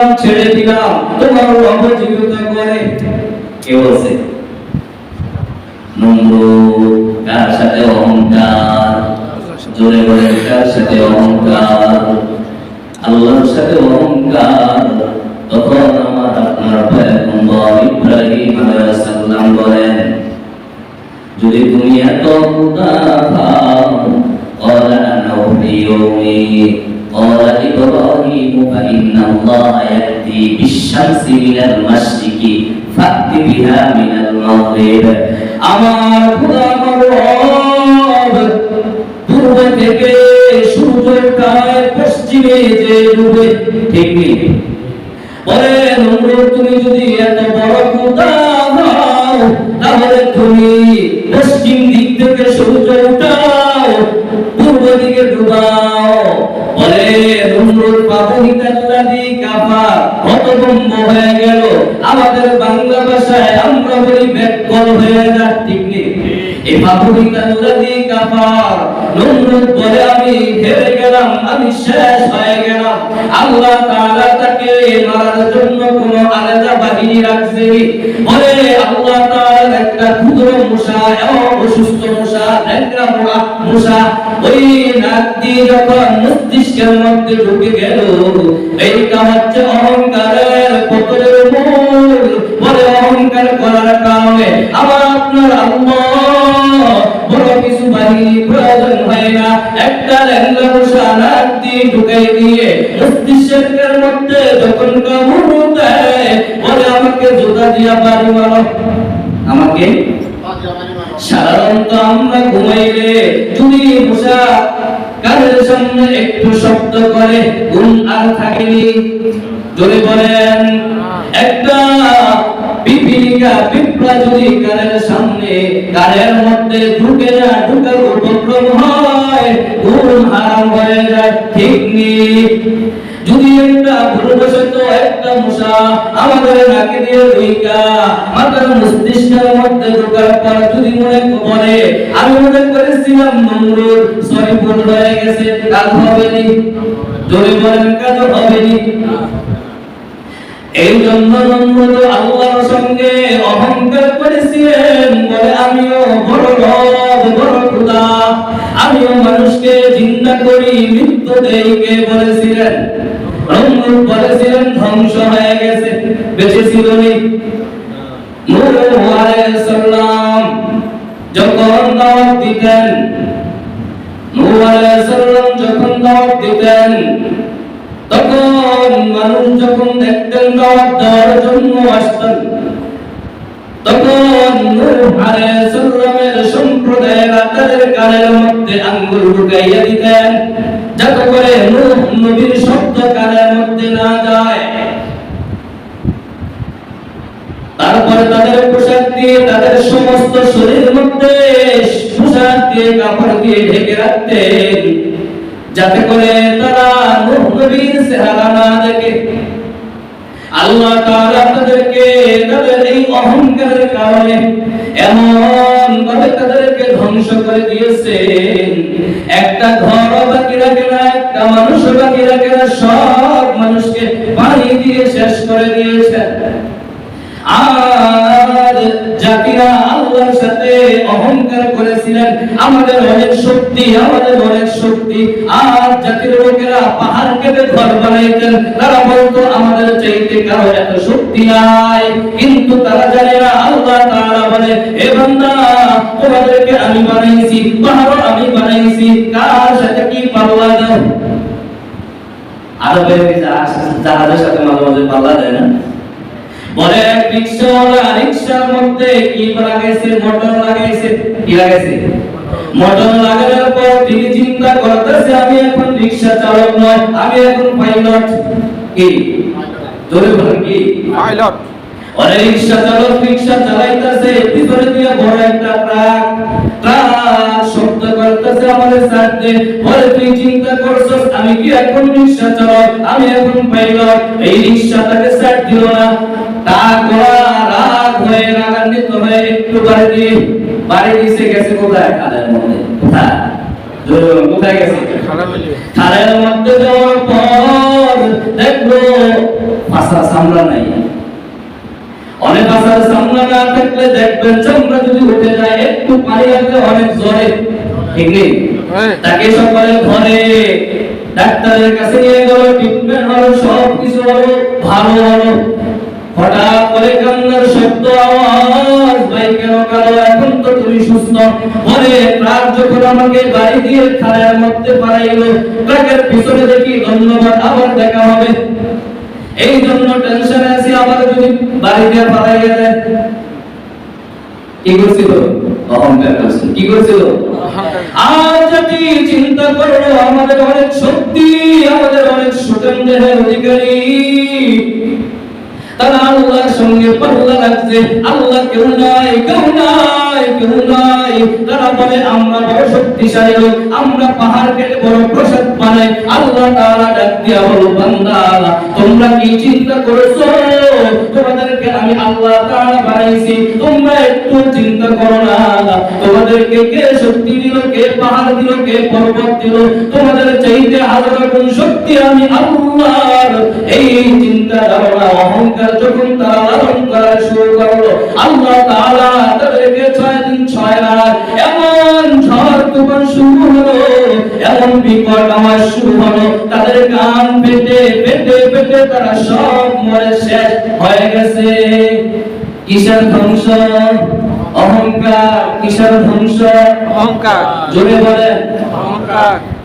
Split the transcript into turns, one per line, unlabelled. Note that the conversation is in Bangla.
ছেড়ে দিলাম তোমার অপজিজ্ঞতা করে কে বলছে? কার সাথে অহংকার। জোরে বলে কার সাথে অহংকার। আল্লাহর সাথে অহংকার। তখন আমার আপনার পয়গম্বর ইব্রাহিম আলাইহিস সালাম বলেন, যদি দুনিয়া তো উদা খাও কলা قال إبراهيم فإن الله يأتي بالشمس من المشرق فأت بها من المغرب আমার খোদা আমার রব পূর্ব থেকে সূর্য উঠায় পশ্চিমে যে ডুবে ঠিক নেই বলে নমরুদ তুমি যদি এত বড় খোদা হও তাহলে তুমি পশ্চিম দিক থেকে সূর্য উঠাও পূর্ব দিকে ডুবাও। বলে নমরুদ পাবহিতাল্লাযী কাফার হতভম্ব হয়ে গেল। আমাদের বাংলা ভাষায় আমরা বলি ব্যাকল হয়ে যা, ঠিক নেই? এই পাবহিতাল্লাযী কাফার নমরুদ বলে, আমি হেরে গেলাম, আমি শেষ হয়ে গেলাম। আল্লাহ তাআলা তাকে মারার জন্য কোন আলাদা বাহিনী রাখছেনি বলে, আল্লাহ একটা ক্ষুদ্র মশা এবং অসুস্থ মশা একটা মশা ওই নাক যখন মস্তিষ্কের মধ্যে ঢুকে গেল, এইটা হচ্ছে অহংকারের পতনের মূল। বলে অহংকার করার কারণে আমার আপনার আল্লাহ বড় কিছু বাহিনী প্রয়োজন হয় না। একটা ল্যাংলা মশা নাক দিয়ে ঢুকাই দিয়ে মস্তিষ্কের মধ্যে যখন কামড় দেয়, বলে আমাকে জোতা দিয়া বাড়ি মারো। আমাকে? সাধারণত আমরা ঘুমাইলে যদি মশা কানের সামনে একটু শব্দ করে, ঘুম আর থাকেনি। যদি বলেন, একটা পিপিলিকা পিঁপড়া যদি কানের সামনে, কানের মধ্যে ঢুকে না, ঢুকার উপক্রম হয়, ঘুম হারাম হয়ে যায়, ঠিক নেই। যদি একটা ভুলবশত একটা মশা আমাদের নাকে দিয়ে ঢুকা মাথার মস্তিষ্কের মধ্যে পর যদি মনে বলে আমি মনে করেছিলাম সরি ভুল হয়ে গেছে কাজ বলেন কাজ এই জন্য আল্লাহর সঙ্গে অহংকার করেছিলেন বলে আমিও বড় রব, বড় আমিও মানুষকে জিন্দা করি মৃত্যু দেই কে বলেছিলেন? নমরুদ বলেছিলেন, ধ্বংস হয়ে গেছে, বেঁচে ছিল নূহ আলাইহিস যখন দাওয়াত দিতেন নূহ আলাইহিস যখন দাওয়াত দিতেন, তখন মানুষ যখন দেখতেন দাওয়াত দেওয়ার জন্য আসতেন, তখন নূহ আলাইহিস সালামের সম্প্রদায়ের কানের মধ্যে আঙ্গুল ঢুকাইয়া দিতেন, যাতে করে নূহ নবীর মধ্যে না যায়। তারপরে তাদের পোশাক দিয়ে, তাদের সমস্ত শরীর মধ্যে পোশাক দিয়ে, কাপড় দিয়ে ঢেকে রাখতেন। যাতে করে তারা নূহ নবীর চেহারা না দেখে। আল্লাহ তাআলা তাদেরকে তাদের এই অহংকারের কারণে এমন ভাবে তাদেরকে ধ্বংস করে দিয়েছেন। একটা ঘর বাকি রাখে না, একটা মানুষ বাকি রাখে না, সব মানুষকে পানি দিয়ে শেষ করে দিয়েছেন। আর জাতিরা আল্লাহর সাথে অহংকার করেছিলেন। আমাদের অনেক শক্তি, আমাদের অনেক শক্তি। আর জাতির লোকেরা পাহাড় কেটে ঘর বানাইতেন। তারা বলতো, আমাদের চাইতে কারও এত শক্তি নাই। কিন্তু তারা জানে না, আল্লাহ তাআলা বলে হে বান্দা তোমাদেরকে আমি বানাইছি পাহাড় আমি বানাইছি, কার সাথে কি পাল্লা দাও আরবের জাহাজের সাথে মাঝে মাঝে পাল্লা দেয় না? বলে এক রিক্সাওয়ালা রিক্সার মধ্যে কি লাগাইছে, মোটর লাগাইছে? কি লাগাইছে? মোটর লাগানোর পর তিনি চিন্তা করতেছে, আমি এখন রিক্সা চালক নয়, আমি এখন পাইলট। কি? জোরে বলেন কি?
পাইলট।
অরে রিক্সা চালক রিক্সা চালাইতেছে পিছনে দিয়ে বড় একটা ট্রাক। ট্রাক শব্দ করতেছে আমাদের সাথে। বলে তুই চিন্তা করছস আমি কি এখন রিক্সা চালক? আমি এখন পাইলট এই রিক্সাটাকে সাইড দিল না। গলা রাগ হয়ে রাগান্বিত হয়ে একটু বাড়ি দিয়ে বাড়ি দিছে গেছে কোথায়? কাদের মধ্যে। কোথায়? কোথায় গেছে? খালের মধ্যে। যাওয়ার পর দেখব পাশা সামলা নাই। অনেক পাশার সামলা না থাকলে দেখবেন চামড়া যদি উঠে যায় একটু পানি লাগলে অনেক জ্বরে। ঠিক নেই?
হ্যাঁ।
তাকে সকালে ঘরে ডাক্তারের কাছে নিয়ে গেল ট্রিটমেন্ট হলো সব কিছু হলো ভালো হলো। হঠাৎ করে কান্নার শব্দ আওয়াজ ভাই কেন কালো এখন তো তুমি সুস্থ। পরে রাত যখন আমাকে বাড়ি দিয়ে খালের মধ্যে পাড়াইলো ট্রাকের পিছনে দেখি ধন্যবাদ আবার দেখা হবে। এই জন্য টেনশন আছি আমাদের যদি বাড়ি দিয়ে পাড়াইয়া যায় কি করছিল? অহংকার করছিল কি করছিল? আজ যদি চিন্তা করো আমাদের অনেক শক্তি আমাদের অনেক সুতন দেহের অধিকারী। তারা আল্লাহর সঙ্গে পাল্লা লাগছে। আল্লাহ কেউ নাই কেউ নাই কেউ নাই। তারা বলে, আমরা বড় শক্তিশালী লোক, আমরা পাহাড় কেটে বড় প্রসাদ বানাই। আল্লাহ তাআলা ডাক দিয়া বলো, বান্দা, তোমরা কি চিন্তা করেছ? তোমাদেরকে আমি আল্লাহ তাআলা বানাইছি। তোমরা একটু চিন্তা করো না। তোমাদেরকে কে শক্তি দিল, কে পাহাড় দিল, কে পর্বত দিল? তোমাদের চাইতে হাজার গুণ শক্তি আমি আল্লাহর। এই চিন্তা, ধারণা, অহংকার দিন ছয় এমন ঝড় তুফান শুরু হলো এমন বিকট আওয়াজ শুরু হলো। তাদের কান পেটে পেটে পেটে তারা সব মরে শেষ হয়ে গেছে। কিসের ধ্বংস অহংকার কিসের ধ্বংস।
অহংকার।
জোরে বলেন।
অহংকার।